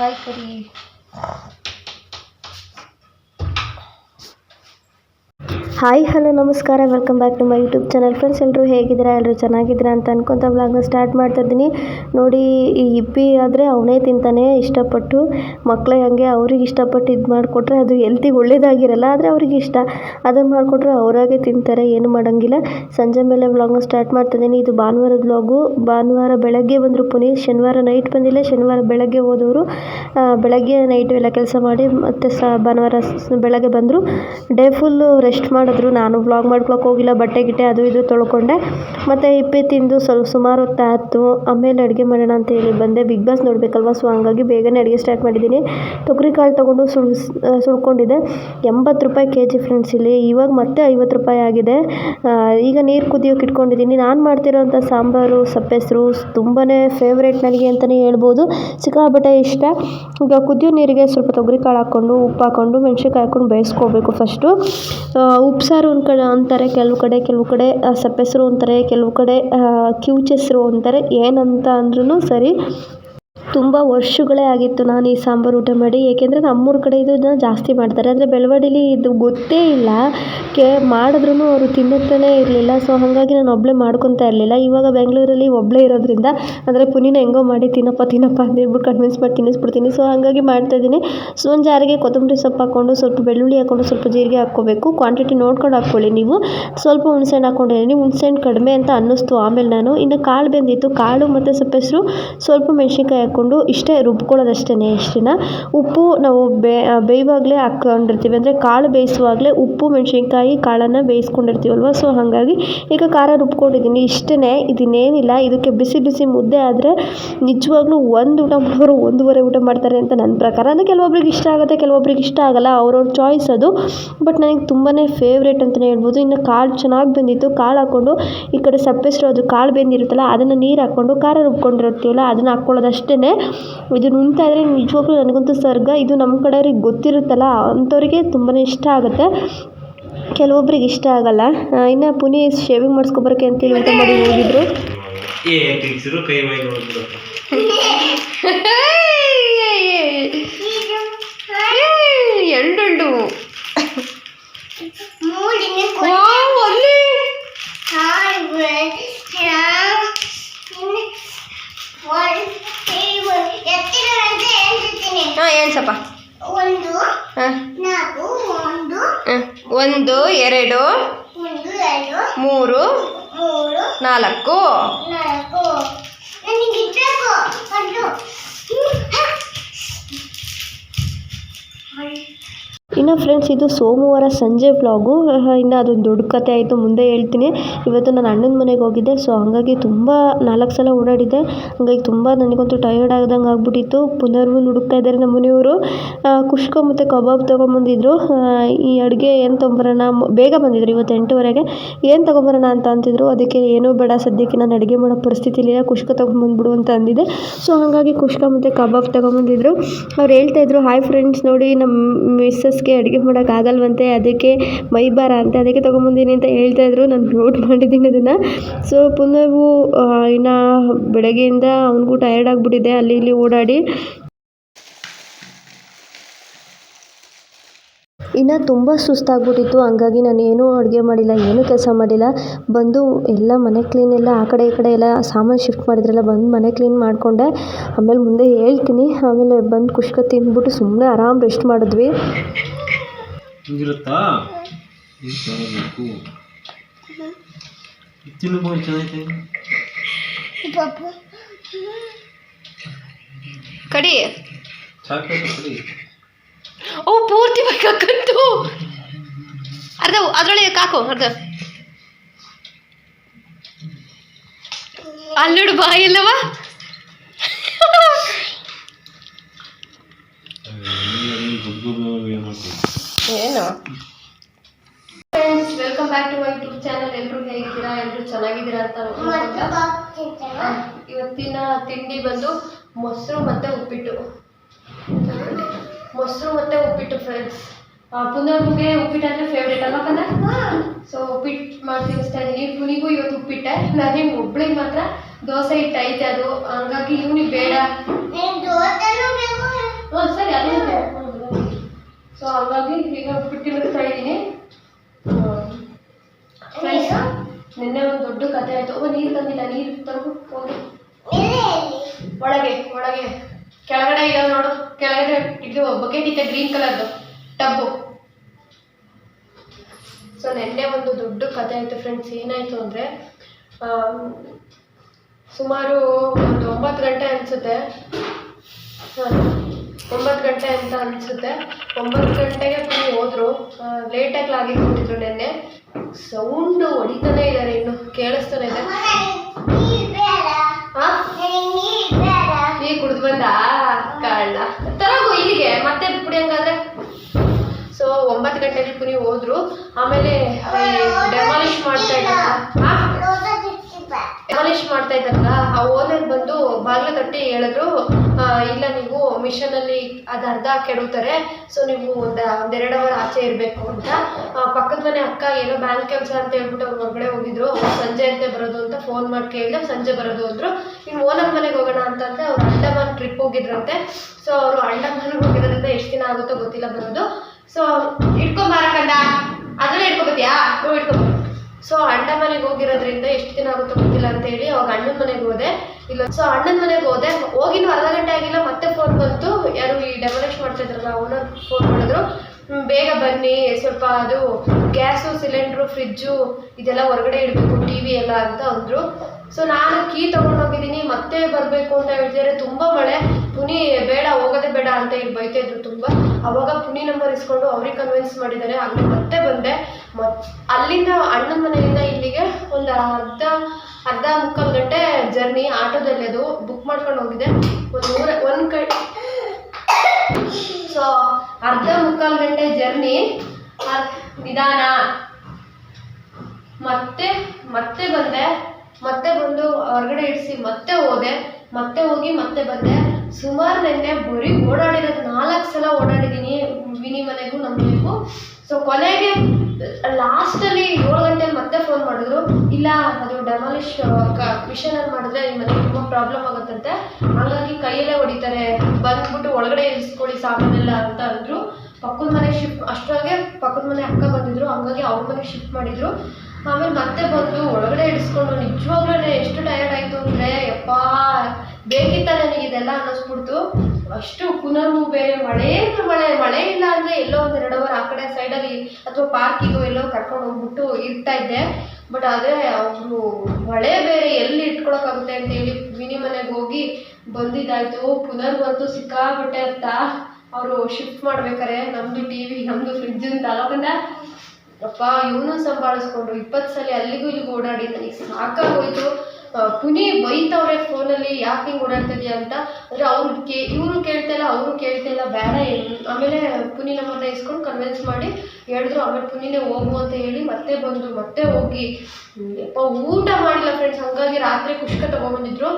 Hi ಕರಿ hi, hello, ನಮಸ್ಕಾರ. Welcome back to my YouTube channel friends ಎಲ್ಲರೂ ಹೇಗಿದ್ದೀರಾ? ಎಲ್ಲರೂ ಚೆನ್ನಾಗಿದ್ದೀರಾ ಅಂತ ಅನ್ಕೊತ ವ್ಲಾಗ್ನ ಸ್ಟಾರ್ಟ್ ಮಾಡ್ತಾ ಇದ್ದೀನಿ. ನೋಡಿ, ಈ ಇಪ್ಪಿ ಆದರೆ ಅವನೇ ತಿಂತಾನೆ ಇಷ್ಟಪಟ್ಟು. ಮಕ್ಕಳು ಹಂಗೆ ಅವ್ರಿಗೆ ಇಷ್ಟಪಟ್ಟು ಇದು ಮಾಡಿಕೊಟ್ರೆ ಅದು ಹೆಲ್ತಿಗೆ ಒಳ್ಳೇದಾಗಿರಲ್ಲ, ಆದರೆ ಅವ್ರಿಗೆ ಇಷ್ಟ. ಅದನ್ನು ಮಾಡಿಕೊಟ್ರೆ ಅವರಾಗೆ ತಿಂತಾರೆ, ಏನು ಮಾಡೋಂಗಿಲ್ಲ. ಸಂಜೆ ಮೇಲೆ ವ್ಲಾಗ್ನ ಸ್ಟಾರ್ಟ್ ಮಾಡ್ತಾ ಇದ್ದೀನಿ. ಇದು ಭಾನುವಾರದ ವ್ಲಾಗು ಭಾನುವಾರ ಬೆಳಗ್ಗೆ ಬಂದರು ಪುನೀತ್, ಶನಿವಾರ ನೈಟ್ ಬಂದಿಲ್ಲ. ಶನಿವಾರ ಬೆಳಗ್ಗೆ ಹೋದವರು ಬೆಳಗ್ಗೆ ನೈಟು ಎಲ್ಲ ಕೆಲಸ ಮಾಡಿ ಮತ್ತೆ ಸ, ಭಾನುವಾರ ಬೆಳಗ್ಗೆ ಬಂದರು. ಡೇ ಫುಲ್ಲು ರೆಸ್ಟ್ ಮಾಡಿದ್ರು ನಾನು ವ್ಲಾಗ್ ಮಾಡ್ಕೊಳಕ್ಕೆ ಹೋಗಿಲ್ಲ, ಬಟ್ಟೆ ಗಿಟ್ಟೆ ಅದು ಇದು ತೊಳ್ಕೊಂಡೆ. ಮತ್ತು ಇಪ್ಪೆ ತಿಂದು ಸ್ವಲ್ಪ ಸುಮಾರು ಹೊತ್ತು ಆಯ್ತು. ಆಮೇಲೆ ಅಡುಗೆ ಮಾಡೋಣ ಅಂತ ಹೇಳಿ ಬಂದೆ. Big boss ನೋಡಬೇಕಲ್ವ? ಸೊ ಹಂಗಾಗಿ ಬೇಗನೆ ಅಡುಗೆ ಸ್ಟಾರ್ಟ್ ಮಾಡಿದ್ದೀನಿ. ತೊಗರಿ ಕಾಳು ತೊಗೊಂಡು ಸುಳ್ ಸುಳ್ಕೊಂಡಿದ್ದೆ. ಎಂಬತ್ತು ರೂಪಾಯಿ ಕೆ ಜಿ ಫ್ರೆಂಡ್ಸ್ ಇಲ್ಲಿ. ಇವಾಗ ಮತ್ತೆ ಐವತ್ತು ರೂಪಾಯಿ ಆಗಿದೆ. ಈಗ ನೀರು ಕುದಿಯೋಕೆ ಇಟ್ಕೊಂಡಿದ್ದೀನಿ. ನಾನು ಮಾಡ್ತಿರೋಂಥ ಸಾಂಬಾರು, ಸಪ್ಪೆಸರು ತುಂಬಾ ಫೇವ್ರೇಟ್ ನನಗೆ ಅಂತಲೇ ಹೇಳ್ಬೋದು. ಸಿಕ್ಕಾಪಟ್ಟೆ ಇಷ್ಟ. ಈಗ ಕುದಿಯೋ ನೀರಿಗೆ ಸ್ವಲ್ಪ ತೊಗರಿ ಕಾಳು ಹಾಕ್ಕೊಂಡು, ಉಪ್ಪು ಹಾಕ್ಕೊಂಡು, ಮೆಣ್ಸಿನ್ಕಾಯಿ ಹಾಕ್ಕೊಂಡು ಬೇಯಿಸ್ಕೋಬೇಕು ಫಸ್ಟು ಉಪ್ಸಾರು ಕಡೆ ಅಂತಾರೆ, ಕೆಲವು ಕಡೆ ಕೆಲವು ಕಡೆ ಸಪ್ಪೆಸರು ಅಂತಾರೆ, ಕೆಲವು ಕಡೆ ಕಿವುಚೆಸ್ರು ಅಂತಾರೆ, ಏನಂತ ಅಂದ್ರೂ ಸರಿ. ತುಂಬ ವರ್ಷಗಳೇ ಆಗಿತ್ತು ನಾನು ಈ ಸಾಂಬಾರು ಊಟ ಮಾಡಿ. ಏಕೆಂದರೆ ನಮ್ಮೂರ ಕಡೆ ಇದನ್ನ ಜಾಸ್ತಿ ಮಾಡ್ತಾರೆ. ಅಂದರೆ ಬೆಳವಡಿಲಿ ಇದು ಗೊತ್ತೇ ಇಲ್ಲ. ಕೆ ಮಾಡಿದ್ರೂ ಅವರು ತಿನ್ನುತ್ತಲೇ ಇರಲಿಲ್ಲ. ಸೊ ಹಾಗಾಗಿ ನಾನು ಒಬ್ಬಳೇ ಮಾಡ್ಕೊತಾ ಇರಲಿಲ್ಲ. ಇವಾಗ ಬೆಂಗಳೂರಲ್ಲಿ ಒಬ್ಬಳೇ ಇರೋದ್ರಿಂದ ಅಂದರೆ ಪುನಿನ ಹೆಂಗೋ ಮಾಡಿ ತಿನ್ನಪ್ಪ ತಿನ್ನಪ್ಪ ಅಂತ ಹೇಳ್ಬಿಟ್ಟು ಕನ್ವಿನ್ಸ್ ಮಾಡಿ ತಿನ್ನಿಸ್ಬಿಡ್ತೀನಿ. ಸೊ ಹಾಗಾಗಿ ಮಾಡ್ತಾಯಿದ್ದೀನಿ ಸೊ ಒಂದು ಜಾರಿಗೆ ಕೊತ್ತಂಬರಿ ಸೊಪ್ಪು ಹಾಕ್ಕೊಂಡು ಸ್ವಲ್ಪ ಬೆಳ್ಳುಳ್ಳಿ ಹಾಕ್ಕೊಂಡು ಸ್ವಲ್ಪ ಜೀರಿಗೆ ಹಾಕ್ಕೋಬೇಕು. ಕ್ವಾಂಟಿಟಿ ನೋಡ್ಕೊಂಡು ಹಾಕ್ಕೊಳ್ಳಿ ನೀವು. ಸ್ವಲ್ಪ ಹುಣ್ಸೆಹಣ್ಣು ಹಾಕ್ಕೊಂಡಿದ್ದೀನಿ. ಹುಣ್ಸೆಹಣ್ಣು ಕಡಿಮೆ ಅಂತ ಅನ್ನಿಸ್ತು. ಆಮೇಲೆ ನಾನು, ಇನ್ನು ಕಾಳು ಬೆಂದಿತ್ತು. ಕಾಳು ಮತ್ತು ಸೊಪ್ಪೆಸರು ಸ್ವಲ್ಪ ಮೆಣಸಿನ್ಕಾಯಿ ಇಷ್ಟೇ ರುಬ್ಕೊಳ್ಳೋದಷ್ಟೇ ಇಷ್ಟನ್ನ. ಉಪ್ಪು ನಾವು ಬೇಯುವಾಗಲೇ ಹಾಕ್ಕೊಂಡಿರ್ತೀವಿ. ಅಂದರೆ ಕಾಳು ಬೇಯಿಸುವಾಗಲೇ ಉಪ್ಪು, ಮೆಣಸಿನ್ಕಾಯಿ, ಕಾಳನ್ನು ಬೇಯಿಸ್ಕೊಂಡಿರ್ತೀವಲ್ವ? ಸೊ ಹಾಗಾಗಿ ಈಗ ಖಾರ ರುಬ್ಕೊಂಡಿದ್ದೀನಿ. ಇಷ್ಟೇ ಇದನ್ನೇನಿಲ್ಲ. ಇದಕ್ಕೆ ಬಿಸಿ ಬಿಸಿ ಮುದ್ದೆ ಆದರೆ ನಿಜವಾಗ್ಲೂ ಒಂದು ಊಟ ಮಾಡೋರು ಒಂದೂವರೆ ಊಟ ಮಾಡ್ತಾರೆ ಅಂತ ನನ್ನ ಪ್ರಕಾರ. ಅಂದರೆ ಕೆಲವೊಬ್ರಿಗೆ ಇಷ್ಟ ಆಗುತ್ತೆ, ಕೆಲವೊಬ್ರಿಗೆ ಇಷ್ಟ ಆಗಲ್ಲ. ಅವ್ರವ್ರ ಚಾಯ್ಸ್ ಅದು. ಬಟ್ ನನಗೆ ತುಂಬಾ ಫೇವ್ರೇಟ್ ಅಂತಲೇ ಹೇಳ್ಬೋದು. ಇನ್ನು ಕಾಳು ಚೆನ್ನಾಗಿ ಬಂದಿತ್ತು. ಕಾಳು ಹಾಕ್ಕೊಂಡು ಈ ಕಡೆ ಸಪ್ಪೆಸ್ರು ಅದು ಕಾಳು ಬೆಂದಿರುತ್ತಲ್ಲ, ಅದನ್ನು ನೀರು ಹಾಕ್ಕೊಂಡು ಖಾರ ರುಬ್ಕೊಂಡಿರ್ತೀವಲ್ಲ, ಅದನ್ನು ಇದನ್ನು ಉಣ್ತಾ ಇದ್ರೆ ನಿಜವಾಗ್ಲೂ ನನಗಂತೂ ಸ್ವರ್ಗ ಇದು ನಮ್ಮ ಕಡೆಯವ್ರಿಗೆ ಗೊತ್ತಿರುತ್ತಲ್ಲ ಅಂಥವ್ರಿಗೆ ತುಂಬಾ ಇಷ್ಟ ಆಗುತ್ತೆ. ಕೆಲವೊಬ್ರಿಗೆ ಇಷ್ಟ ಆಗಲ್ಲ. ಇನ್ನು ಪುನಿ ಶೇವಿಂಗ್ ಮಾಡಿಸ್ಕೊಬರಕ್ಕೆ ಅಂತೇಳಿ ಊಟ ಮಾಡಿ ಹೋಗಿದ್ರು. ಎರಡೆರಡು ಸಪ್ಪ ಒಂದು ನಾಲ್ಕು ಒಂದು ಒಂದು ಎರಡು ಮೂರು ನಾಲ್ಕು ನಾಲ್ಕು ನನಗೆ ಇಡ್ಬೇಕು ಒಂದು ಇನ್ನು ಫ್ರೆಂಡ್ಸ್ ಇದು ಸೋಮವಾರ ಸಂಜೆ ವ್ಲಾಗು ಇನ್ನು ಅದೊಂದು ದೊಡ್ಡ ಕತೆ ಆಯಿತು, ಮುಂದೆ ಹೇಳ್ತೀನಿ. ಇವತ್ತು ನಾನು ಅಣ್ಣನ ಮನೆಗೆ ಹೋಗಿದ್ದೆ ಸೊ ಹಾಗಾಗಿ ತುಂಬ ನಾಲ್ಕು ಸಲ ಓಡಾಡಿದ್ದೆ. ಹಾಗಾಗಿ ತುಂಬ ನನಗಂತೂ ಟಯರ್ಡ್ ಆಗದಂಗೆ ಆಗ್ಬಿಟ್ಟಿತ್ತು. ಪುನರ್ವು ಹುಡುಕ್ತಾ ಇದ್ದಾರೆ ನಮ್ಮ ಮನೆಯವರು. ಕುಷ್ಕ ಮತ್ತು ಕಬಾಬ್ ತೊಗೊಂಬಂದಿದ್ರು. ಈ ಅಡುಗೆ ಏನು ತೊಗೊಂಬರೋಣ ಬೇಗ ಬಂದಿದ್ರು ಇವತ್ತು ಎಂಟುವರೆಗೆ. ಏನು ತೊಗೊಂಬರೋಣ ಅಂತ ಅಂತಿದ್ರು, ಅದಕ್ಕೆ ಏನೂ ಬೇಡ, ಸದ್ಯಕ್ಕೆ ನಾನು ಅಡುಗೆ ಮಾಡೋ ಪರಿಸ್ಥಿತಿಲಿಲ್ಲ ಕುಷ್ಕ ತೊಗೊಂಬಂದ್ಬಿಡು ಅಂತ ಅಂದಿದ್ದೆ. ಸೊ ಹಾಗಾಗಿ ಕುಷ್ಕ ಮತ್ತು ಕಬಾಬ್ ತೊಗೊಂಬಂದಿದ್ರು. ಅವ್ರು ಹೇಳ್ತಾ ಇದ್ರು ಹಾಯ್ ಫ್ರೆಂಡ್ಸ್ ನೋಡಿ ನಮ್ಮ ಮಿಸ್ಸಸ್ಗೆ ಅಡುಗೆ ಮಾಡೋಕ್ಕಾಗಲ್ವಂತೆ ಅದಕ್ಕೆ ಮೈ ಭಾರ ಅಂತ. ಅದಕ್ಕೆ ತೊಗೊಂಬಂದಿನಿ ಅಂತ ಹೇಳ್ತಾ ಇದ್ದರು ನಾನು ನೋಟ್ ಮಾಡಿದ್ದೀನಿ ಅದನ್ನು. ಸೊ ಆ, ಇನ್ನು ಬೆಳಗ್ಗೆಯಿಂದ ಅವ್ನಿಗೂ ಟಯರ್ಡ್ ಆಗಿಬಿಟ್ಟಿದೆ. ಅಲ್ಲಿ ಇಲ್ಲಿ ಓಡಾಡಿ ಇನ್ನು ತುಂಬ ಸುಸ್ತಾಗಿಬಿಟ್ಟಿತ್ತು. ಹಂಗಾಗಿ ನಾನು ಏನೂ ಅಡುಗೆ ಮಾಡಿಲ್ಲ ಏನೂ ಕೆಲಸ ಮಾಡಿಲ್ಲ. ಬಂದು ಎಲ್ಲ ಮನೆ ಕ್ಲೀನ್ ಎಲ್ಲ ಆ ಕಡೆ ಈ ಕಡೆ ಎಲ್ಲ ಸಾಮಾನು ಶಿಫ್ಟ್ ಮಾಡಿದ್ರಲ್ಲ ಬಂದು ಮನೆ ಕ್ಲೀನ್ ಮಾಡಿಕೊಂಡೆ. ಆಮೇಲೆ ಮುಂದೆ ಹೇಳ್ತೀನಿ. ಆಮೇಲೆ ಬಂದು ಖುಷ್ಕ ತಿಂದ್ಬಿಟ್ಟು ಸುಮ್ಮನೆ ಆರಾಮ್ ರೆಸ್ಟ್ ಮಾಡಿದ್ವಿ. ಹಿಂಗಿರುತ್ತಾ? ಕೊಡಿ. ಓ ಪೂರ್ತಿ ಬೇಕಾಗಂತು ಅರ್ಧ ಅದರೊಳಗೆ ಕಾಕು ಅರ್ಧ. ಅಲ್ಲೋಡು ಬಾಯಿಲ್ಲವ ಏನು? Friends welcome back to my YouTube channel ಎಲ್ಲರೂ ಹೇಗಿದ್ದೀರಾ? ಎಲ್ಲರೂ ಚೆನ್ನಾಗಿದ್ದೀರಾ ಅಂತ ಇವತ್ತಿನ ತಿಂಡಿ ಬಂದು ಮೊಸರು ಮತ್ತೆ ಉಪ್ಪಿಟ್ಟು. ಮೊಸರು ಮತ್ತೆ ಉಪ್ಪಿಟ್ಟು ಫ್ರೆಂಡ್ಸ್ ಪುನರ್ಗೆ ಉಪ್ಪಿಟ್ಟು ಅಂದರೆ ಫೇವ್ರೇಟ್ ಅಲ್ವಾ ಕಣ? ಸೊ ಉಪ್ಪಿಟ್ಟು ಮಾಡಿ ತಿನ್ನಿಸ್ತಾ ಇದ್ದೀನಿ ಪುನಿಗೂ ಇವತ್ತು ಉಪ್ಪಿಟ್ಟೆ. ನನಗೆ ಒಬ್ಳಿಗೆ ಮಾತ್ರ ದೋಸೆ ಹಿಟ್ಟು ಐತೆ ಅದು. ಹಂಗಾಗಿ ಇವನಿಗೆ ಬೇಡ. ಹ್ಞೂ ಸರಿ ಬೇಕು ಸೊ ಹಾಗಾಗಿ ಈಗ ಬಿಟ್ಟಿಳಿಸ್ತಾ ಇದ್ದೀನಿ ಫ್ರೆಂಡ್ಸ್ ನಿನ್ನೆ ಒಂದು ದೊಡ್ಡ ಕಥೆ ಆಯಿತು. ಓ ನೀರು ತಂದಿಲ್ಲ. ನೀರು ತಗೋ ಹೋಗಿ ಒಳಗೆ ಒಳಗೆ. ಕೆಳಗಡೆ ಇದಾವೆ ನೋಡು. ಕೆಳಗಡೆ ಇದು ಬಕೆಟ್ ಇದೆ ಗ್ರೀನ್ ಕಲರ್ದು ಟಬ್ಬು. ಸೊ ನೆನ್ನೆ ಒಂದು ದೊಡ್ಡ ಕತೆ ಆಯಿತು ಫ್ರೆಂಡ್ಸ್ ಏನಾಯಿತು ಅಂದರೆ ಸುಮಾರು ಒಂದು ಒಂಬತ್ತು ಗಂಟೆ ಅನಿಸುತ್ತೆ. ಒಂಬತ್ತು ಗಂಟೆ ಅಂತ ಅನಿಸುತ್ತೆ. ಒಂಬತ್ತು ಗಂಟೆಗೆ ಫುಲ್ ಹೋದ್ರು. ಲೇಟಾಗಿ ಕೊಟ್ಟಿದ್ರು ನೆನ್ನೆ. ಸೌಂಡು ಹೊಡಿತಾನೆ ಇದ್ದಾರೆ ಇನ್ನು. ಕೇಳಿಸ್ತಾನೆ ಇದೆ ಹಾಂ ನೀರು ಕುಡಿದು ಬಂದ? ಮತ್ತೆ ಕುಡಿಯಂಗಾದ್ರೆ ಸೊ ಒಂಬತ್ತು ಗಂಟೆಗೆ ಪುನಿ ಹೋದ್ರು. ಆಮೇಲೆ ಡೆಮಾಲಿಷ್ ಮಾಡ್ತಾ ಇದ್ದಾರೆ ಡೆಮಾಲಿಷ್ ಮಾಡ್ತಾ ಇದ್ದಾರಲ್ಲ ಆ ಓನರ್ ಬಂದು ಬಾಗಿಲು ತಟ್ಟಿ ಹೇಳಿದ್ರು ಇಲ್ಲ, ನೀವು ಮಿಷನ್ ಅಲ್ಲಿ ಅದು ಅರ್ಧ ಕೆಡುತ್ತಾರೆ ಸೊ ನೀವು ಒಂದು ಒಂದೆರಡು ಅವರ್ ಆಚೆ ಇರಬೇಕು ಅಂತ. ಪಕ್ಕದ ಮನೆ ಅಕ್ಕ ಏನೋ ಬ್ಯಾಂಕ್ ಕೆಲಸ ಅಂತ ಹೇಳ್ಬಿಟ್ಟು ಅವ್ರು ಹೊರಗಡೆ ಹೋಗಿದ್ರು. ಸಂಜೆ ಅಂತ ಬರೋದು ಅಂತ ಫೋನ್ ಮಾಡಿ ಕೇಳಿದೆ ಸಂಜೆ ಬರೋದು ಅಂದ್ರು. ಇನ್ನು ಓನರ್ ಮನೆಗೆ ಹೋಗೋಣ ಅಂತಂದರೆ ಅವ್ರು ಅಂಡಮಾನ್ ಟ್ರಿಪ್ ಹೋಗಿದ್ರಂತೆ. ಸೊ ಅವರು ಅಂಡಮಾನ್ಗೆ ಹೋಗಿರೋದ್ರಿಂದ ಎಷ್ಟು ದಿನ ಆಗುತ್ತೋ ಗೊತ್ತಿಲ್ಲ ಬರೋದು. ಸೊ ಇಟ್ಕೊಂಬಾರಕಂಡ ಅಣ್ಣ ಮನೆಗೆ ಹೋಗಿರೋದ್ರಿಂದ ಎಷ್ಟು ದಿನ ಆಗುತ್ತೋ ಗೊತ್ತಿಲ್ಲ ಅಂತ ಹೇಳಿ ಅವಾಗ ಅಣ್ಣನ ಮನೆಗೆ ಹೋದೆ. ಇಲ್ಲ ಸೊ ಅಣ್ಣನ ಮನೆಗೆ ಹೋದೆ. ಹೋಗಿನ ಅರ್ಧ ಗಂಟೆ ಆಗಿಲ್ಲ, ಮತ್ತೆ ಫೋನ್ ಬಂತು. ಯಾರು ಈ ಡೆಮೊಲೇಷ್ ಮಾಡ್ತಾ ಇದ್ರಲ್ಲ ಅವನ ಫೋನ್ ಮಾಡಿದ್ರು. ಬೇಗ ಬನ್ನಿ, ಸ್ವಲ್ಪ ಅದು ಗ್ಯಾಸು ಸಿಲಿಂಡ್ರು ಫ್ರಿಜ್ಜು ಇದೆಲ್ಲ ಹೊರಗಡೆ ಇಡಬೇಕು ಟಿ ವಿ ಎಲ್ಲ ಅಂತ ಅಂದರು. ಸೊ ನಾನು ಕೀ ತೊಗೊಂಡೋಗಿದ್ದೀನಿ ಮತ್ತೆ ಬರಬೇಕು ಅಂತ ಹೇಳ್ತಿದ್ದಾರೆ ತುಂಬ ಮಳೆ. ಪುನಿ ಬೇಡ, ಹೋಗೋದೇ ಬೇಡ ಅಂತ ಇಲ್ಲಿ ಬೈತಾ ಇದ್ರು ತುಂಬ. ಅವಾಗ ಪುನಿ ನಂಬರ್ ಇಸ್ಕೊಂಡು ಅವ್ರಿಗೆ ಕನ್ವಿನ್ಸ್ ಮಾಡಿದ್ದಾರೆ ಹಂಗೆ ಮತ್ತೆ ಬಂದೆ. ಮತ್ ಅಲ್ಲಿಂದ ಅಣ್ಣನ ಮನೆಯಿಂದ ಇಲ್ಲಿಗೆ ಒಂದು ಅರ್ಧ ಅರ್ಧ ಮುಕ್ಕಾಲು ಗಂಟೆ ಜರ್ನಿ ಆಟೋದಲ್ಲಿ ಅದು ಬುಕ್ ಮಾಡ್ಕೊಂಡು ಹೋಗಿದೆ ಒಂದು ನೂರ ಒಂದು ಕ ಸೊ ಅರ್ಧ ಮುಕ್ಕಾಲು ಗಂಟೆ ಜರ್ನಿ ನಿಧಾನ. ಮತ್ತೆ ಮತ್ತೆ ಬಂದೆ. ಮತ್ತೆ ಬಂದು ಹೊರಗಡೆ ಇಡಿಸಿ ಮತ್ತೆ ಹೋದೆ. ಮತ್ತೆ ಹೋಗಿ ಮತ್ತೆ ಬಂದೆ. ಸುಮಾರು ನೆನ್ನೆ ಬರೀ ಓಡಾಡಿರೋದು ನಾಲ್ಕು ಸಲ ಓಡಾಡಿದ್ದೀನಿ ವಿನಿ ಮನೆಗೂ ನಮ್ಮ ಮನೆಗೂ ಸೊ ಕೊನೆಗೆ ಲಾಸ್ಟಲ್ಲಿ ಏಳು ಗಂಟೆಲಿ ಮತ್ತೆ ಫೋನ್ ಮಾಡಿದ್ರು. ಇಲ್ಲ, ಅದು ಡೆಮಾಲಿಷ್ ಮಿಷನಲ್ಲಿ ಮಾಡಿದ್ರೆ ನಿಮ್ಮ ಮನೆಗೆ ತುಂಬ ಪ್ರಾಬ್ಲಮ್ ಆಗುತ್ತಂತೆ. ಹಾಗಾಗಿ ಕೈಯಲ್ಲೇ ಹೊಡಿತಾರೆ. ಬಂದ್ಬಿಟ್ಟು ಒಳಗಡೆ ಇರಿಸ್ಕೊಳ್ಳಿ ಸಾಮಾನೆಲ್ಲ ಅಂತ ಅಂದರು. ಪಕ್ಕದ ಮನೆಗೆ ಶಿಫ್ಟ್ ಅಷ್ಟರೊಳಗೆ ಪಕ್ಕದ ಮನೆ ಅಕ್ಕ ಬಂದಿದ್ರು. ಹಂಗಾಗಿ ಅವ್ರ ಮನೆಗೆ ಶಿಫ್ಟ್ ಮಾಡಿದ್ರು. ಆಮೇಲೆ ಮತ್ತೆ ಬಂದು ಒಳಗಡೆ ಇಡಿಸ್ಕೊಂಡು ನಿಜವಾಗ್ಲೂ ಎಷ್ಟು ಟಯರ್ಡ್ ಆಯಿತು ಅಂದರೆ, ಯಪ್ಪಾ ಬೇಕಿತ್ತ ನನಗೆ ಇದೆಲ್ಲ ಅನ್ನಿಸ್ಬಿಡ್ತು. ಅಷ್ಟು ಪುನರ್ಮು ಬೇರೆ ಮಳೆ ಮಳೆ ಮಳೆ ಇಲ್ಲ ಅಂದರೆ ಎಲ್ಲೋ ಒಂದು ಎರಡು ಅವರ್ ಆ ಕಡೆ ಸೈಡಲ್ಲಿ ಅಥವಾ ಪಾರ್ಕಿಗೋ ಎಲ್ಲೋ ಕರ್ಕೊಂಡು ಹೋಗ್ಬಿಟ್ಟು ಇರ್ತಾ ಇದ್ದೆ. ಬಟ್ ಆದ್ರೆ ಅವರು ಮಳೆ ಬೇರೆ ಎಲ್ಲಿ ಇಟ್ಕೊಳಕ್ಕಾಗುತ್ತೆ ಅಂತೇಳಿ ವಿನಿ ಮನೆಗೆ ಹೋಗಿ ಬಂದಿದ್ದಾಯ್ತು. ಪುನರ್ವಂತೂ ಸಿಕ್ಕಾಬಿಟ್ಟೆ ಅಂತ ಅವರು ಶಿಫ್ಟ್ ಮಾಡ್ಬೇಕಾರೆ. ನಮ್ಮದು ಟಿ ವಿ ನಮ್ಮದು ಫ್ರಿಜ್ ಅಂತ ಅಲ್ಲ ಅಪ್ಪ, ಇವನು ಸಂಭಾಳಿಸ್ಕೊಂಡು ಇಪ್ಪತ್ತು ಸಲ ಅಲ್ಲಿಗೂ ಇಲ್ಲಿಗೂ ಓಡಾಡಿ ನನಗೆ ಸಾಕಾಗೋಯ್ತು. ಪುನಿ ಬೈತವ್ರೆ ಫೋನಲ್ಲಿ ಯಾಕೆ ಹಿಂಗೆ ಓಡಾಡ್ತಿದ್ಯಾ ಅಂತ? ಅಂದರೆ ಅವ್ರು ಕೇ, ಇವರು ಕೇಳ್ತಿಲ್ಲ ಅವರು ಕೇಳ್ತಿಲ್ಲ ಬೇಡ ಆಮೇಲೆ ಪುನಿ ನಮ್ಮನ್ನ ಇಸ್ಕೊಂಡು ಕನ್ವಿನ್ಸ್ ಮಾಡಿ ಹೇಳಿದ್ರು, ಆಮೇಲೆ ಪುನಿನೇ ಹೋಗು ಅಂತ ಹೇಳಿ ಮತ್ತೆ ಬಂದು ಮತ್ತೆ ಹೋಗಿ. ಯಪ್ಪ, ಊಟ ಮಾಡಿಲ್ಲ ಫ್ರೆಂಡ್ಸ್ ಹಂಗಾಗಿ ರಾತ್ರಿ ಕುಷ್ಕ ತೊಗೊಂಬಂದಿದ್ರು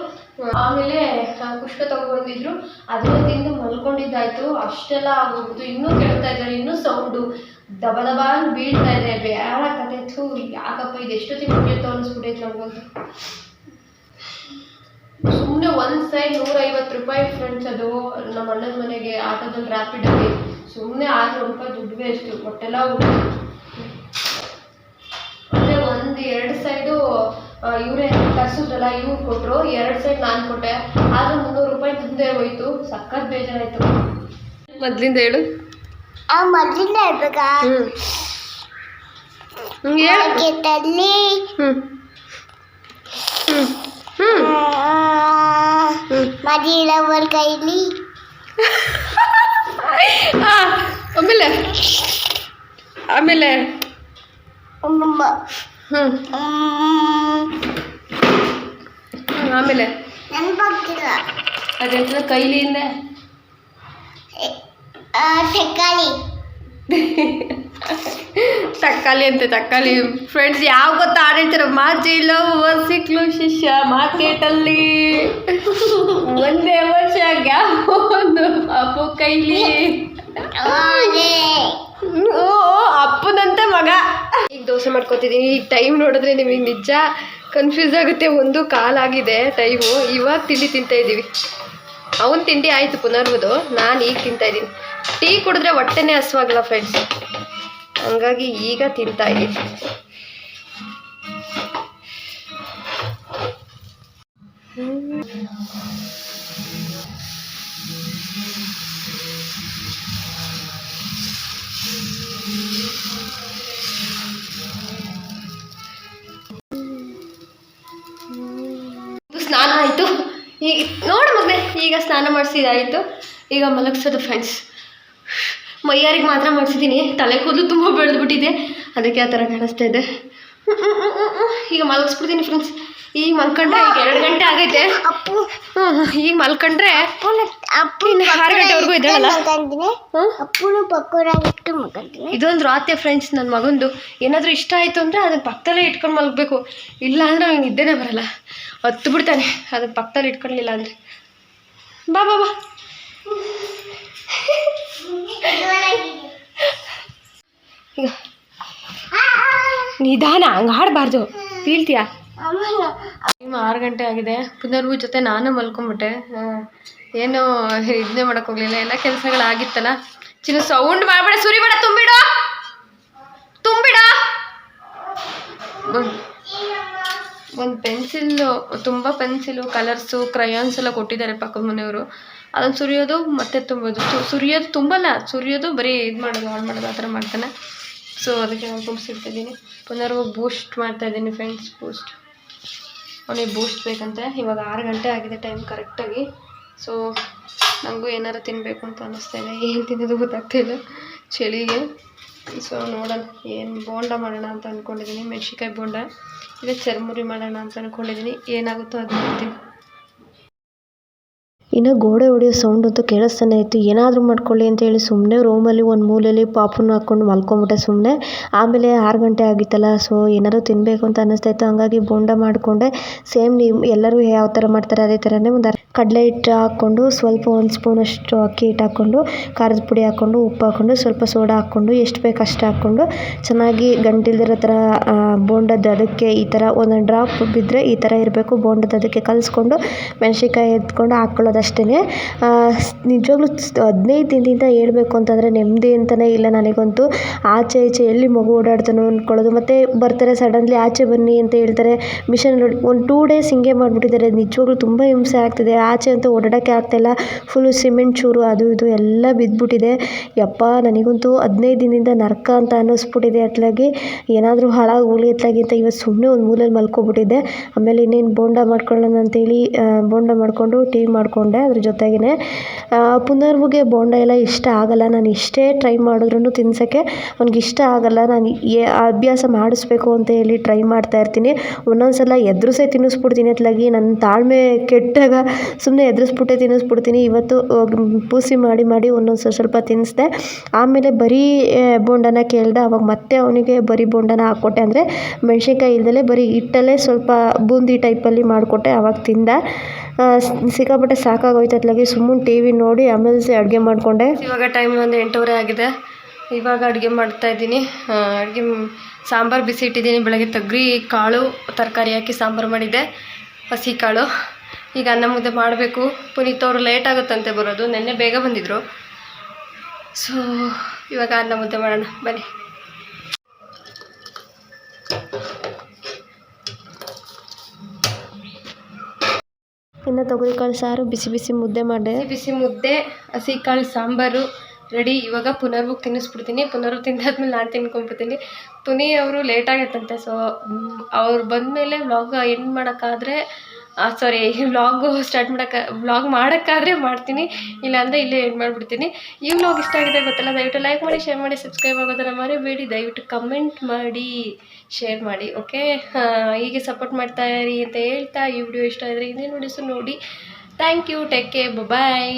ಆಮೇಲೆ ಕುಷ್ಕ ತಗೊಂಡ್ಬಂದಿದ್ರು. ಅದನ್ನ ತಿಂದು ಮಲ್ಕೊಂಡಿದ್ದಾಯ್ತು, ಅಷ್ಟೆಲ್ಲ ಆಗೋಗ್ಬಿಟ್ಟು ಇನ್ನೂ ಕೇಳ್ತಾ ಇದ್ದಾರೆ, ಇನ್ನೂ ಸೌಂಡು ದಬ ದಬ ಅಂತ ಬೀಳ್ತಾ ಇದೆ. ಬೇಡ ಕತೆ, ಥೂ, ಯಾಕಪ್ಪ, ಇದೆಷ್ಟು ಮುಗಿಯುತ್ತೋ ಅನಿಸ್ಬಿಟ್ಟೈತೆ ನಮಗಂತೂ. ಸುಮ್ಮನೆ ಒಂದು ಸೈಡ್ ನೂರೈವತ್ತು ರೂಪಾಯಿ ಫ್ರೆಂಡ್ಸ್ ಅದು ನಮ್ಮ ಅಣ್ಣನ ಮನೆಗೆ ಆಟೋದಲ್ಲಿ ಆಗಿ. ಸುಮ್ಮನೆ ಆರುನೂರು ರೂಪಾಯಿ ದುಡ್ಡು ವೇಸ್ಟು ಹೊಟ್ಟೆಲ್ಲ ಅಂದರೆ ಒಂದು ಎರಡು ಸೈಡು ಇವರೇ ತರಿಸಿದ್ರಲ್ಲ ಇವ್ರು ಕೊಟ್ಟರು ಎರಡು ಸೈಡ್ ನಾನು ಕೊಟ್ಟೆ. ಆದರೂ ಮುನ್ನೂರು ರೂಪಾಯಿ ಮುಂದೆ ಹೋಯ್ತು ಸಖತ್ ಬೇಜಾರಾಯ್ತು. ಮೊದಲಿಂದ ಹೇಳು. ಆ ಮೊದಲಿಂದ ಹೇಳ್ಬೇಕಾ? ಹ್ಞೂ ಹ್ಞೂ ಹೇಳು ಮಾರ್ಕೆಟಲ್ಲಿ ಹ್ಞೂ ಹ್ಞೂ ಹ್ಞೂ ಹ್ಞೂ ಮದಿರವರ ಕೈಲಿ ಆ, ಆಮೇಲೆ ಆಮೇಲೆ ಉಮ್ಮ, ಹ್ಞೂ ಉಮ್, ಆಮೇಲೆ ನೆನ್ಪಾಗ್ತಿಲ್ಲ ಅದೆಂತ ಕೈಲಿಂದ ಆ, ತರಕಾರಿ ತಕ್ಕಾಲಿ ಅಂತೆ ತಕ್ಕಾಲಿ ಫ್ರೆಂಡ್ಸ್ ಯಾವ ಗೊತ್ತಾ ಮಾಜಿ ಮಾಜಿಲು ಸಿಕ್ಲು ಶಿಷ್ಯ ಮಾರ್ಕೆಟಲ್ಲಿ ಒಂದೇ ವರ್ಷ ಗ್ಯಾಪ್ ಒಂದು ಅಪ್ಪು ಕೈಲಿ. ಓ ಅಪ್ಪನಂತೆ ಮಗ. ಈಗ ದೋಸೆ ಮಾಡ್ಕೊತಿದ್ದೀನಿ ಈಗ ಟೈಮ್ ನೋಡಿದ್ರೆ ನಿಮಗೆ ನಿಜ ಕನ್ಫ್ಯೂಸ್ ಆಗುತ್ತೆ. ಒಂದು ಕಾಲಾಗಿದೆ ಟೈಮು ಇವಾಗ ತಿಂಡಿ ತಿಂತಾ ಇದ್ದೀವಿ. ಅವನ್ ತಿಂಡಿ ಆಯಿತು ಪುನರ್ವುದು. ನಾನು ಈಗ ತಿಂತಾ ಇದ್ದೀನಿ. ಟೀ ಕುಡಿದ್ರೆ ಹೊಟ್ಟೆನೇ ಹಸುವಾಗಲ್ಲ ಫ್ರೆಂಡ್ಸ್ ಹಂಗಾಗಿ ಈಗ ತಿಂತಾ ಸ್ನಾನ ಆಯಿತು. ಈಗ ನೋಡು ಮಗನೇ ಈಗ ಸ್ನಾನ ಮಾಡಿಸಿದಾಯಿತು. ಈಗ ಮಲಗಿಸೋದು ಫ್ರೆಂಡ್ಸ್ ಮೈಯಾರಿಗೆ ಮಾತ್ರ ಮಾಡಿಸಿದ್ದೀನಿ. ತಲೆ ಕೂದಲು ತುಂಬ ಬೆಳೆದ್ಬಿಟ್ಟಿದೆ. ಅದಕ್ಕೆ ಆ ಥರ ಕಾಣಿಸ್ತಾ ಇದೆ. ಈಗ ಮಲಗಿಸ್ಬಿಡ್ತೀನಿ ಫ್ರೆಂಡ್ಸ್ ಈಗ ಮಲ್ಕೊಂಡ್ರೆ ಈಗ ಎರಡು ಗಂಟೆ ಆಗೈತೆ. ಅಪ್ಪು. ಹ್ಞೂ. ಈಗ ಮಲ್ಕೊಂಡ್ರೆ ಅಪ್ಪನ ಅಪ್ಪು ಇನ್ನು ಆರು ಗಂಟೆವರೆಗೂ ಇದ್ದಾಳಲ್ಲ? ಇದೊಂದು ರಾತ್ರಿ ಫ್ರೆಂಡ್ಸ್ ನನ್ನ ಮಗಂದು. ಏನಾದರೂ ಇಷ್ಟ ಆಯಿತು ಅಂದರೆ ಅದನ್ನ ಪಕ್ಕದಲ್ಲೇ ಇಟ್ಕೊಂಡು ಮಲಗಬೇಕು. ಇಲ್ಲ ಅಂದರೆ ಅವ್ನಿಗೆ ನಿದ್ದೆನೇ ಬರಲ್ಲ. ಹತ್ತು ಬಿಡ್ತಾನೆ ಅದನ್ನ ಪಕ್ಕದಲ್ಲಿ ಇಟ್ಕೊಳ್ಳಿಲ್ಲ ಅಂದರೆ. ಬಾ ಬಾ ಬಾ. ನಿಧಾನ, ಹಂಗೆ ಆಡಬಾರ್ದು ಬೀಳ್ತೀಯಾ ಟೈಮ್ ಆರು ಗಂಟೆ ಆಗಿದೆ. ಪುನರ್ವು ಜೊತೆ ನಾನು ಮಲ್ಕೊಂಬಿಟ್ಟೆ. ಏನು ಇದನ್ನೇ ಮಾಡಕ್ ಹೋಗ್ಲಿಲ್ಲ. ಎಲ್ಲ ಕೆಲಸಗಳಾಗಿತ್ತಲ್ಲ. ಚಿನ್ನ ಸೌಂಡ್ ಮಾಡಬೇಡ ಸುರಿಬೇಡ ತುಂಬಿಡು! ತುಂಬಿಡ! ಒಂದು ಪೆನ್ಸಿಲ್ಲು, ತುಂಬ ಪೆನ್ಸಿಲು ಕಲರ್ಸು ಕ್ರಯಾನ್ಸ್ ಎಲ್ಲ ಕೊಟ್ಟಿದ್ದಾರೆ ಪಕ್ಕದ ಮನೆಯವರು. ಅದನ್ನು ಸುರಿಯೋದು ಮತ್ತೆ ತುಂಬೋದು. ಸುರಿಯೋದು ತುಂಬಲ್ಲ, ಸುರಿಯೋದು ಬರೀ ಇದು ಮಾಡೋದು, ಆನ್ ಮಾಡೋದು, ಆ ಥರ ಮಾಡ್ತಾನೆ. ಸೊ ಅದಕ್ಕೆ ನಾನು ತುಂಬಿಸಿಡ್ತಿದ್ದೀನಿ. ಪುನರ್ ಬೂಸ್ಟ್ ಮಾಡ್ತಾ ಇದ್ದೀನಿ ಫ್ರೆಂಡ್ಸ್ ಬೂಸ್ಟ್ ಅವನಿಗೆ ಬೂಸ್ಟ್ ಬೇಕಂತೆ. ಇವಾಗ ಆರು ಗಂಟೆ ಆಗಿದೆ ಟೈಮ್ ಕರೆಕ್ಟಾಗಿ ಸೊ ನನಗೂ ಏನಾರು ತಿನ್ನಬೇಕು ಅಂತ ಅನ್ನಿಸ್ತಾ ಇದೆ. ಏನು ತಿನ್ನೋದು ಗೊತ್ತಾಗ್ತಾ ಇಲ್ಲ. ಚಳಿಗೆ. ಸೊ ನೋಡೋಣ. ಏನು ಬೋಂಡ ಮಾಡೋಣ ಅಂತ ಅಂದ್ಕೊಂಡಿದ್ದೀನಿ ಮೆಣಸಿನ್ಕಾಯಿ ಬೋಂಡ. ಇಲ್ಲ ಚರ್ಮುರಿ ಮಾಡೋಣ ಅಂತ ಅಂದ್ಕೊಂಡಿದ್ದೀನಿ ಏನಾಗುತ್ತೋ ಅದು ಮಾಡ್ತೀನಿ ಇನ್ನು ಗೋಡೆ ಹೊಡೆಯೋ ಸೌಂಡ್ ಅಂತೂ ಕೇಳಿಸ್ತಾನೆ ಇತ್ತು. ಏನಾದರೂ ಮಾಡ್ಕೊಳ್ಳಿ ಅಂತ ಹೇಳಿ ಸುಮ್ಮನೆ ರೂಮಲ್ಲಿ ಒಂದು ಮೂಲೆಯಲ್ಲಿ ಪಾಪುನ ಹಾಕ್ಕೊಂಡು ಮಲ್ಕೊಂಬಿಟ್ಟೆ ಸುಮ್ಮನೆ ಆಮೇಲೆ ಆರು ಗಂಟೆ ಆಗಿತ್ತಲ್ಲ ಸೊ ಏನಾದರೂ ತಿನ್ನಬೇಕು ಅಂತ ಅನ್ನಿಸ್ತಾ ಇತ್ತು. ಹಂಗಾಗಿ ಬೋಂಡ ಮಾಡಿಕೊಂಡೆ. ಸೇಮ್ ನೀವು ಎಲ್ಲರೂ ಯಾವ ಥರ ಮಾಡ್ತಾರೆ ಅದೇ ಥರನೇ ಒಂದು ಕಡಲೆ ಹಿಟ್ಟು ಹಾಕ್ಕೊಂಡು, ಸ್ವಲ್ಪ ಒಂದು ಸ್ಪೂನಷ್ಟು ಅಕ್ಕಿ ಹಿಟ್ಟು ಹಾಕ್ಕೊಂಡು, ಖಾರದ ಪುಡಿ ಹಾಕ್ಕೊಂಡು, ಉಪ್ಪು ಹಾಕ್ಕೊಂಡು, ಸ್ವಲ್ಪ ಸೋಡಾ ಹಾಕ್ಕೊಂಡು, ಎಷ್ಟು ಬೇಕು ಅಷ್ಟು ಹಾಕ್ಕೊಂಡು, ಚೆನ್ನಾಗಿ ಗಂಟಿಲ್ದಿರೋ ಥರ ಬೋಂಡದ ಅದಕ್ಕೆ ಈ ಥರ ಒಂದೊಂದು ಡ್ರಾಪ್ ಬಿದ್ದರೆ ಈ ಥರ ಇರಬೇಕು. ಬೋಂಡದ ಅದಕ್ಕೆ ಕಲಿಸ್ಕೊಂಡು, ಮೆಣಸಿನ್ಕಾಯಿ ಎತ್ಕೊಂಡು ಹಾಕ್ಕೊಳ್ಳೋದು ಅಷ್ಟೇ ನಿಜವಾಗ್ಲೂ ಹದಿನೈದು ದಿನದಿಂದ ಹೇಳ್ಬೇಕು ಅಂತಂದರೆ ನೆಮ್ಮದಿ ಅಂತಲೇ ಇಲ್ಲ ನನಗಂತೂ. ಆಚೆ ಈಚೆ ಎಲ್ಲಿ ಮಗು ಓಡಾಡ್ತಾನೋ ಅಂದ್ಕೊಳ್ಳೋದು ಮತ್ತು ಬರ್ತಾರೆ ಸಡನ್ಲಿ ಆಚೆ ಬನ್ನಿ ಅಂತ ಹೇಳ್ತಾರೆ. ಮಿಷನ್ ಒಂದು ಟೂ ಡೇಸ್ ಹಿಂಗೆ ಮಾಡಿಬಿಟ್ಟಿದ್ದಾರೆ. ನಿಜವಾಗ್ಲೂ ತುಂಬ ಹಿಂಸೆ ಆಗ್ತಿದೆ. ಆಚೆ ಅಂತೂ ಓಡಾಡೋಕ್ಕೆ ಆಗ್ತಾಯಿಲ್ಲ ಫುಲ್ಲು ಸಿಮೆಂಟ್ ಚೂರು, ಅದು ಇದು ಎಲ್ಲ ಬಿದ್ದುಬಿಟ್ಟಿದೆ ಯಪ್ಪ, ನನಗಂತೂ ಹದಿನೈದು ದಿನದಿಂದ ನರ್ಕ ಅಂತ ಅನ್ನಿಸ್ಬಿಟ್ಟಿದೆ ಅತ್ಲಾಗಿ ಏನಾದರೂ ಹಾಳಾಗಿ ಉಳಿ ಅಂತ ಇವತ್ತು ಸುಮ್ಮನೆ ಒಂದು ಮೂಲೆಯಲ್ಲಿ ಮಲ್ಕೊಬಿಟ್ಟಿದ್ದೆ. ಆಮೇಲೆ ಇನ್ನೇನು ಬೋಂಡ ಮಾಡ್ಕೊಳ್ಳೋಣ ಅಂತೇಳಿ ಬೋಂಡ ಮಾಡಿಕೊಂಡು ಟೀ ಮಾಡಿಕೊಂಡೆ ಅದ್ರ ಜೊತೆಗೇ ಪುನರ್ವಿಗೆ ಬೋಂಡ ಎಲ್ಲ ಇಷ್ಟ ಆಗಲ್ಲ. ನಾನು ಇಷ್ಟೇ ಟ್ರೈ ಮಾಡಿದ್ರೂ ತಿನ್ಸೋಕ್ಕೆ ಅವ್ನಿಗೆ ಇಷ್ಟ ಆಗಲ್ಲ. ನಾನು ಏ ಅಭ್ಯಾಸ ಮಾಡಿಸ್ಬೇಕು ಅಂತ ಹೇಳಿ ಟ್ರೈ ಮಾಡ್ತಾ ಇರ್ತೀನಿ. ಒಂದೊಂದು ಸಲ ಎದುರಿಸೇ ತಿನ್ನಿಸ್ಬಿಡ್ತೀನಿ ಅತ್ಲಾಗಿ. ನನ್ನ ತಾಳ್ಮೆ ಕೆಟ್ಟಾಗ ಸುಮ್ಮನೆ ಎದುರಿಸ್ಬಿಟ್ಟೆ ತಿನ್ನಿಸ್ಬಿಡ್ತೀನಿ. ಇವತ್ತು ಪೂಸಿ ಮಾಡಿ ಮಾಡಿ ಒಂದೊಂದು ಸ್ವಲ್ಪ ತಿನ್ನಿಸ್ದೆ ಆಮೇಲೆ ಬರೀ ಬೋಂಡನ ಕೇಳ್ದೆ. ಅವಾಗ ಮತ್ತೆ ಅವನಿಗೆ ಬರೀ ಬೋಂಡನ ಹಾಕ್ಕೊಟ್ಟೆ ಅಂದರೆ, ಮೆಣಸಿನ್ಕಾಯಿ ಇಲ್ದಲೆ ಬರೀ ಹಿಟ್ಟಲ್ಲೇ ಸ್ವಲ್ಪ ಬೂಂದಿ ಟೈಪಲ್ಲಿ ಮಾಡಿಕೊಟ್ಟೆ. ಅವಾಗ ತಿಂದ. ಸಿಕ್ಕಾಪಟ್ಟೆ ಸಾಕಾಗೋಯ್ತು ಅತ್ಲಾಗಿ ಸುಮ್ಮನೆ ಟಿ ವಿ ನೋಡಿ ಆಮೇಲೆ ಅಡುಗೆ ಮಾಡಿಕೊಂಡೆ. ಇವಾಗ ಟೈಮ್ ಒಂದು ಎಂಟೂವರೆ ಆಗಿದೆ. ಇವಾಗ ಅಡುಗೆ ಮಾಡ್ತಾ ಇದ್ದೀನಿ. ಅಡುಗೆ ಸಾಂಬಾರು ಬಿಸಿ ಇಟ್ಟಿದ್ದೀನಿ. ಬೆಳಗ್ಗೆ ತಗ್ರಿ, ಕಾಳು, ತರಕಾರಿ ಹಾಕಿ ಸಾಂಬಾರು ಮಾಡಿದ್ದೆ. ಹಸಿ ಕಾಳು. ಈಗ ಅನ್ನ ಮುದ್ದೆ ಮಾಡಬೇಕು. ಪುನೀತ್ ಅವರು ಲೇಟ್ ಆಗುತ್ತಂತೆ ಬರೋದು. ನೆನ್ನೆ ಬೇಗ ಬಂದಿದ್ದರು ಸೊ ಇವಾಗ ಅನ್ನ ಮುದ್ದೆ ಮಾಡೋಣ. ಬನ್ನಿ. ಇನ್ನು ತೊಗರಿಕಾಳು ಸಾರು, ಬಿಸಿ ಬಿಸಿ ಮುದ್ದೆ ಮಾಡಿದೆ. ಬಿಸಿ ಬಿಸಿ ಮುದ್ದೆ, ಹಸಿ ಕಾಳು ಸಾಂಬಾರು ರೆಡಿ ಇವಾಗ ಪುನರ್ವು ತಿನ್ನಿಸ್ಬಿಡ್ತೀನಿ. ಪುನರ್ವು ತಿಂದಾದ್ಮೇಲೆ ನಾನು ತಿನ್ಕೊಂಬಿಡ್ತೀನಿ. ತುನಿ ಅವರು ಲೇಟ್ ಆಗೈತಂತೆ ಸೊ ಅವ್ರು ಬಂದಮೇಲೆ ವ್ಲಾಗ್ ಎಂಡ್ ಮಾಡೋಕ್ಕಾದ್ರೆ ಸಾರಿ ವ್ಲಾಗು ಸ್ಟಾರ್ಟ್ ಮಾಡೋಕ್ಕೆ ವ್ಲಾಗ್ ಮಾಡೋಕ್ಕಾದರೆ ಮಾಡ್ತೀನಿ. ಇಲ್ಲಾಂದರೆ ಇಲ್ಲೇ ಎಂಡ್ ಮಾಡಿಬಿಡ್ತೀನಿ. ಈ ವ್ಲಾಗ್ ಇಷ್ಟ ಆಗಿದೆ ಗೊತ್ತಲ್ಲ, ದಯವಿಟ್ಟು ಲೈಕ್ ಮಾಡಿ ಶೇರ್ ಮಾಡಿ ಸಬ್ಸ್ಕ್ರೈಬ್ ಆಗೋದನ್ನು ಮರಿಬೇಡಿ. ದಯವಿಟ್ಟು ಕಮೆಂಟ್ ಮಾಡಿ ಶೇರ್ ಮಾಡಿ ಓಕೆ ಹೀಗೆ ಸಪೋರ್ಟ್ ಮಾಡ್ತಾ ಇರಿ ಅಂತ ಹೇಳ್ತಾ ಈ ವಿಡಿಯೋ ಇಷ್ಟ ಆದರೆ ಇನ್ನೇನು ನೋಡಿಸು ನೋಡಿ thank you take care bye